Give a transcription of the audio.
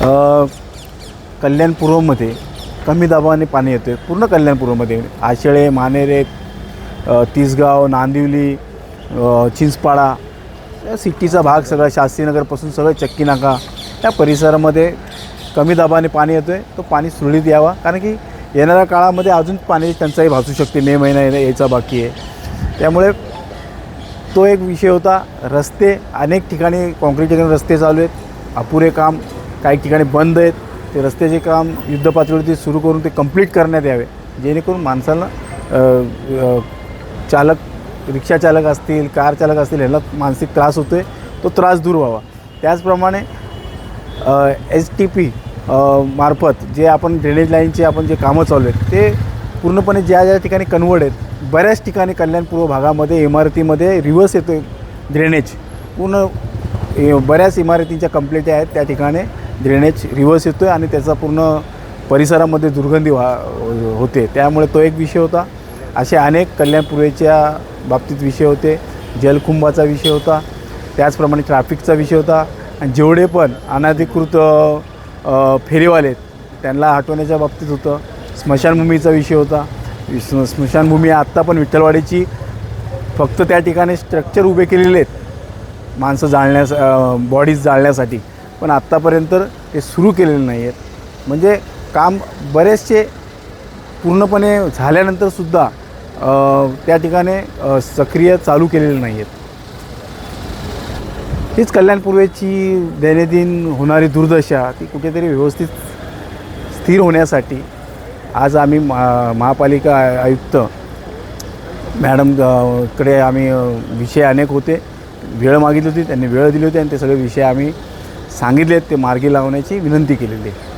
अ, कल्याणपूर्वमध्ये कमी दाबाने पाणी येतो आहे पूर्ण कल्याणपूर्वमध्ये आशेळे मानेरे तिसगाव नांदिवली चिंचपाडा या सिटीचा भाग सगळा शास्त्रीनगरपासून सगळं चक्की नाका त्या परिसरामध्ये कमी दाबाने पाणी येतो आहे तो पाणी सुरळीत यावा कारण की येणाऱ्या काळामध्ये अजून पाण्याची टंचाई भासू शकते. मे महिना यायचा बाकी आहे. त्यामुळे तो एक विषय होता. रस्ते अनेक ठिकाणी कॉन्क्रीटीकरण रस्ते चालू आहेत. अपुरे काम काही ठिकाणी बंद आहेत ते रस्त्याचे काम युद्धपातळीवरती सुरू करून ते कंप्लीट करण्यात यावे. जेणेकरून माणसाला चालक रिक्षा चालक असतील कार चालक असतील ह्याला मानसिक त्रास होतो आहे तो त्रास दूर व्हावा. त्याचप्रमाणे एस टी पी मार्फत जे आपण ड्रेनेज लाईनचे आपण जे कामं चालू आहेत ते पूर्णपणे ज्या ज्या ठिकाणी कन्वर्ट आहेत बऱ्याच ठिकाणी कल्याणपूर्व भागामध्ये इमारतीमध्ये रिव्हर्स येतो ड्रेनेज पूर्ण ए, बऱ्याच इमारतींच्या कंप्लीट आहेत त्या ठिकाणी ड्रेनेज रिव्हर्स येतो आहे आणि त्याचा पूर्ण परिसरामध्ये दुर्गंधी व्हा होते. त्यामुळे तो एक विषय होता. असे अनेक कल्याणपूर्वेच्या बाबतीत विषय होते. जलकुंभाचा विषय होता. त्याचप्रमाणे ट्रॅफिकचा विषय होता. आणि जेवढे पण अनधिकृत फेरीवाले आहेत, त्यांना हटवण्याच्या बाबतीत होतं. स्मशानभूमीचा विषय होता. स्म- स्मशानभूमी आत्ता पण विठ्ठलवाडीची फक्त त्या ठिकाणी स्ट्रक्चर उभे केलेले आहेत. माणसं जाळण्यास बॉडीज जाळण्यासाठी. पण आत्तापर्यंत ते सुरू केलेले नाही आहेत. म्हणजे काम बरेचसे पूर्णपणे झाल्यानंतरसुद्धा त्या ठिकाणी सक्रिय चालू केलेले नाही आहेत. हीच कल्याणपूर्वेची दैनंदिन होणारी दुर्दशा ती कुठेतरी व्यवस्थित स्थिर होण्यासाठी आज आम्ही मा महापालिका आयुक्त मॅडमकडे आम्ही विषय अनेक होते. वेळ मागितली होती त्यांनी वेळ दिली होती आणि ते सगळे विषय आम्ही सांगितलेत ते मार्गी लावण्याची विनंती केलेली आहे.